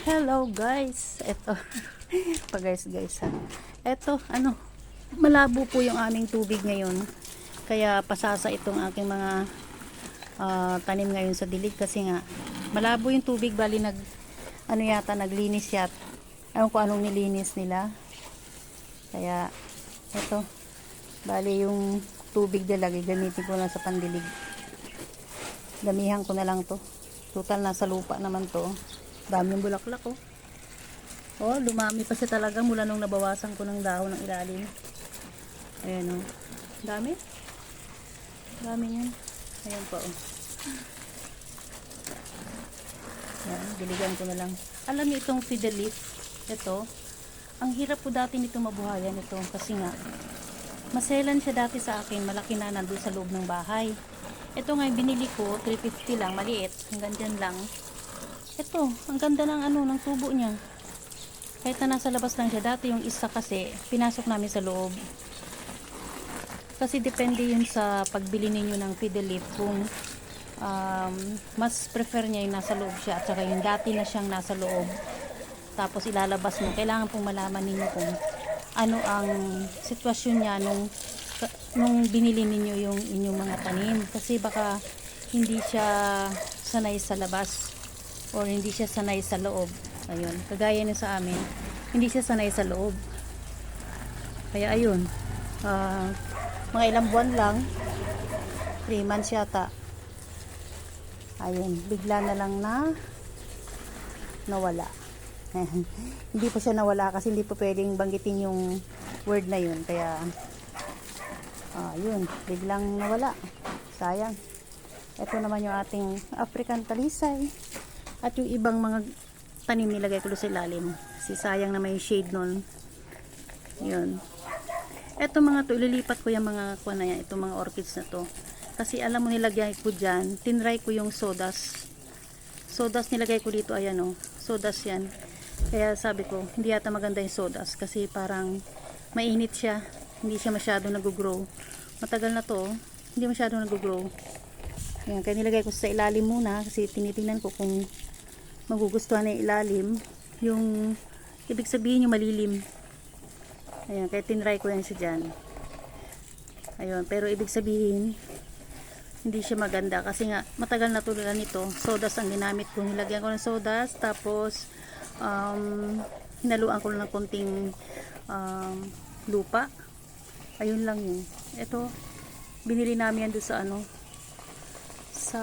Hello guys. Ito. pa guys guys ha. Ito ano. Malabo po yung aming tubig ngayon. Kaya pasasa itong aking mga ah, tanim ngayon sa dilig kasi nga malabo yung tubig bali nag ano yata naglinis yat. Ewan ko anong nilinis nila. Kaya ito bali yung tubig nila gagamitin ko lang sa pandilig. Damihan ko na lang to. Total nasa lupa naman to. Daming bulaklak oh. Oh, lumami pa siya talaga mula nung nabawasan ko ng dahon ng ilalim. Ayan oh. Dami. Dami yan. Ayan pa oh. Ayan, diligan ko na lang. Alam niyo itong fiddle leaf, ito, ang hirap po dati nito mabuhayan ito kasi nga, maselan siya dati sa akin, malaki na nandun sa loob ng bahay. Ito nga binili ko, 350 lang, maliit, hanggang dyan lang. Ito, ang ganda ng ano, ng tubo niya. Kahit na nasa labas lang siya, dati yung isa kasi, pinasok namin sa loob. Kasi depende yun sa pagbili ninyo ng fiddle leaf kung um, mas prefer niya yung nasa loob siya at saka yung dati na siyang nasa loob tapos ilalabas mo kailangan pong malaman ninyo kung ano ang sitwasyon niya nung nung binili ninyo yung inyong mga tanim kasi baka hindi siya sanay sa labas or hindi siya sanay sa loob. Ayun. Kagaya nyo sa amin hindi siya sanay sa loob. Kaya ayun ah, mga ilang buwan lang 3 months yata. Ayun bigla na lang na nawala. Hindi po siya nawala kasi hindi po pwedeng banggitin yung word na yun. Kaya ah yun biglang nawala. Sayang. Ito naman yung ating African talisay at yung ibang mga tanim nilagay ko doon sa ilalim. Si sayang na may shade nun. Yun. Eto mga to ililipat ko yung mga kuha na yan itong mga orchids na to. Kasi alam mo nilagay ko dyan tinry ko yung sodas. Sodas nilagay ko dito ayan o sodas yan. Kaya sabi ko hindi yata maganda yung sodas kasi parang mainit siya. Hindi siya masyado nag-grow. Matagal na to hindi masyado nag-grow. Ayan, kaya nilagay ko sa ilalim muna kasi tinitingnan ko kung magugustuhan na ilalim yung ibig sabihin yung malilim. Ayan, kaya tinry ko yan siya dyan. Ayun, pero ibig sabihin hindi siya maganda. Kasi nga matagal na tulad nito sodas ang ginamit ko. Nilagyan ko ng sodas tapos um, hinaluan ko ng konting um, lupa. Ayun lang yun. Ito binili namin yan doon sa ano sa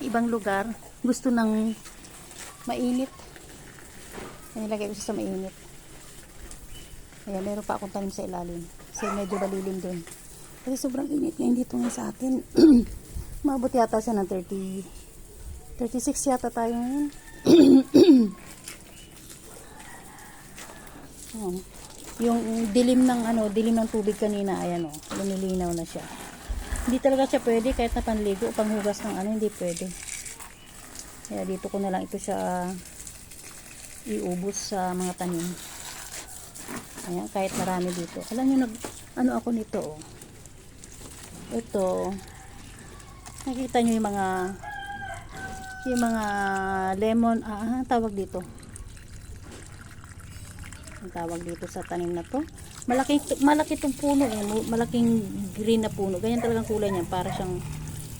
ibang lugar. Gusto ng mainit. Nilagay ko sa mainit. Ayan meron pa akong tanim sa ilalim. Kasi medyo malilim doon kasi sobrang init ngayon dito ngayon sa atin. Maabot yata siya ng 30 36 yata tayo ngayon. Ayan. Yung dilim ng ano, dilim ng tubig kanina, ayan oh, lumilinaw na siya. Hindi talaga siya pwede kahit na panligo, panghugas ng ano, hindi pwede. Kaya dito ko na lang ito siya iubos sa mga tanim. Ayan, kahit marami dito. Alam nyo, nag, ano ako nito oh. Ito, nakita nyo yung mga yung mga lemon, ah, ah, tawag dito ang tawag dito sa tanim na to malaking malaki tong puno eh malaking green na puno ganyan talagang kulay niya para siyang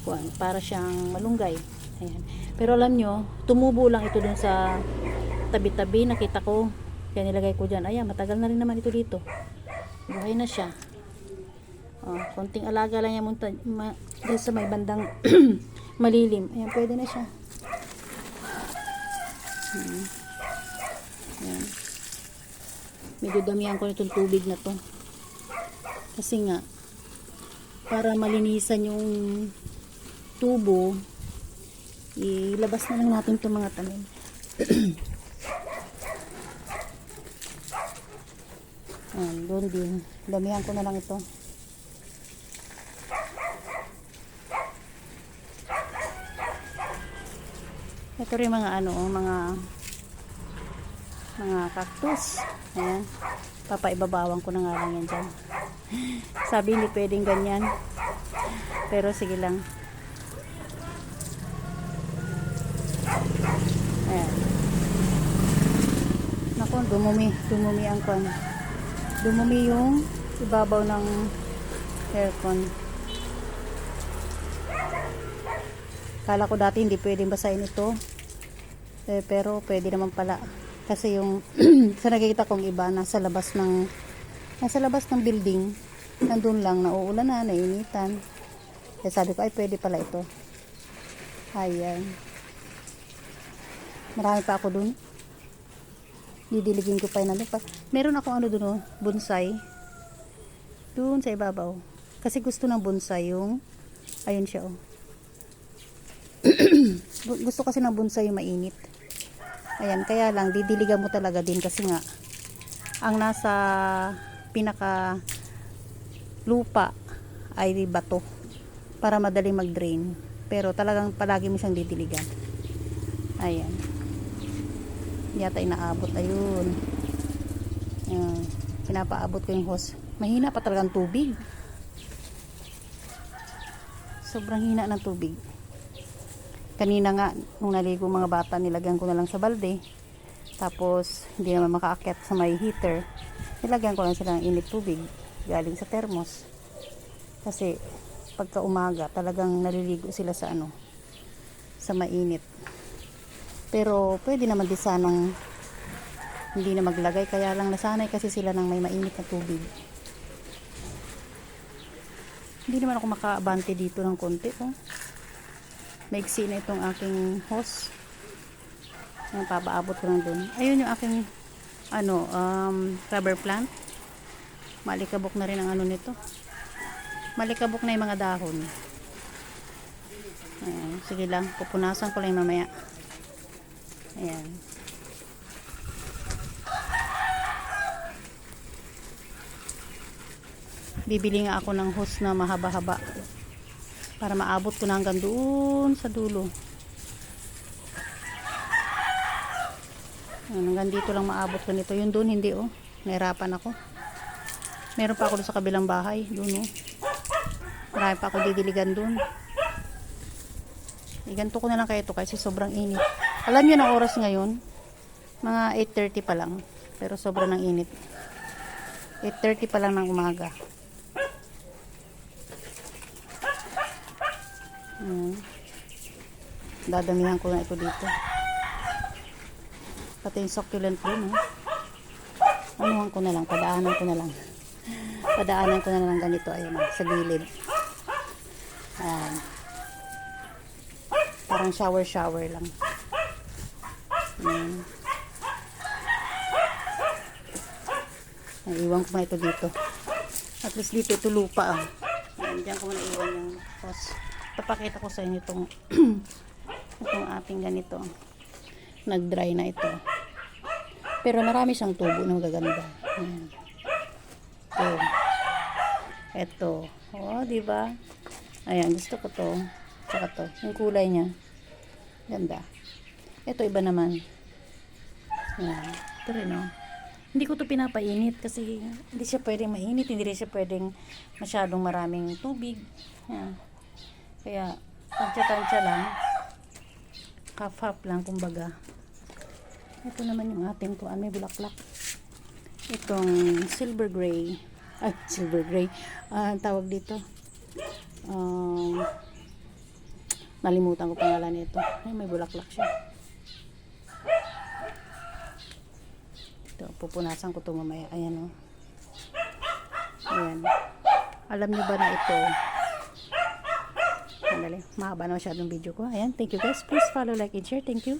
kuan para siyang malunggay ayan. Pero alam nyo tumubo lang ito dun sa tabi-tabi. Nakita ko kaya nilagay ko dyan. Ayan matagal na rin naman ito dito. Buhay na siya. Oh, konting alaga lang yan munta, ma, dun sa may bandang malilim. Ayan pwede na siya. Hmm. ayan. Medyo damihan ko nitong tubig na to. Kasi nga para malinisan yung tubo ilabas na lang natin itong mga tanim Ayan, doon din damihan ko na lang ito ito rin mga ano mga mga cactus. Ayan. Papaibabawang ko na nga lang yan dyan. Sabi hindi pwedeng ganyan. Pero sige lang. Ayan. Nako, dumumi. Dumumi ang kwan. Dumumi yung ibabaw ng aircon. Kala ko dati hindi pwedeng basahin ito. Eh, pero pwede naman pala. Kasi yung sa nakikita kong iba nasa labas ng nasa labas ng building nandun lang nauulan na nainitan. Kaya sabi ko ay pwede pala ito. Ayan. Marami pa ako dun. Didiligin ko pa yun nandun pa. Meron ako ano dun oh, bonsai. Dun sa ibabaw. Kasi gusto ng bonsai yung ayun siya oh. Gusto kasi ng bonsai yung mainit. Ayan, kaya lang didiligan mo talaga din kasi nga ang nasa pinaka lupa ay bato para madali mag-drain. Pero talagang palagi mo siyang didiligan. Ayan. Yata inaabot. Ayun. Ayan. Pinapaabot ko yung hose. Mahina pa talagang tubig. Sobrang hina ng tubig. Kanina nga, nung naligo mga bata, nilagyan ko na lang sa balde. Tapos, hindi naman makaakyat sa may heater. Nilagyan ko lang sila ng init tubig galing sa thermos. Kasi, pagka umaga, talagang naliligo sila sa ano, sa mainit. Pero, pwede naman din sanang hindi na maglagay. Kaya lang nasanay kasi sila ng may mainit na tubig. Hindi naman ako makaabante dito ng konti. Oh. Maigsi na itong aking hose. Ayan, papaabot ko lang dun. Ayun yung aking ano, um, rubber plant. Malikabok na rin ang ano nito. Malikabok na yung mga dahon. Ayan, sige lang, pupunasan ko lang mamaya. Ayan. Bibili nga ako ng hose na mahaba-haba para maabot ko na hanggang doon sa dulo. Ayan, hanggang dito lang maabot ko nito. Yung doon hindi oh. Nahirapan ako. Meron pa ako sa kabilang bahay. Doon oh. Marami pa ako didiligan doon. Iganto ko na lang kayo ito kasi sobrang init. Alam niyo na oras ngayon? Mga 8.30 pa lang. Pero sobrang ng init. 8.30 pa lang ng umaga. Hmm. Dadamihan ko na ito dito. Pati yung succulent bloom. Eh. Anuhan ko na lang. Padaanan ko na lang. Padaanan ko na lang ganito. Ayun, ah, sa gilid. Ayan. Parang shower-shower lang. Ayan. Naiwan ko ito dito. At least dito ito lupa. Ah. Ayan, dyan ko na yung hose. Papakita ko sa inyo itong itong ating ganito. Nag-dry na ito. Pero marami siyang tubo na magaganda. Ayan. Ito. Ito. Oh, di ba? Ayan, gusto ko to. Tsaka to. Yung kulay niya. Ganda. Ito iba naman. Ayan. Ito rin, oh. Hindi ko to pinapainit kasi hindi siya pwedeng mainit, hindi rin siya pwedeng masyadong maraming tubig. Ayan. Kaya, tansya-tansya lang. Half-half lang, kumbaga. Ito naman yung ating kuan, may bulaklak. Itong silver gray. Ay, silver gray. Ang tawag dito. Um, nalimutan ko pangalan nito. Ay, may bulaklak siya. Ito, pupunasan ko ito mamaya. Ayan, oh. Ayan. Alam niyo ba na ito, Sandali. Mahaba na masyadong video ko. Ayan. Thank you guys. Please follow, like, and share. Thank you.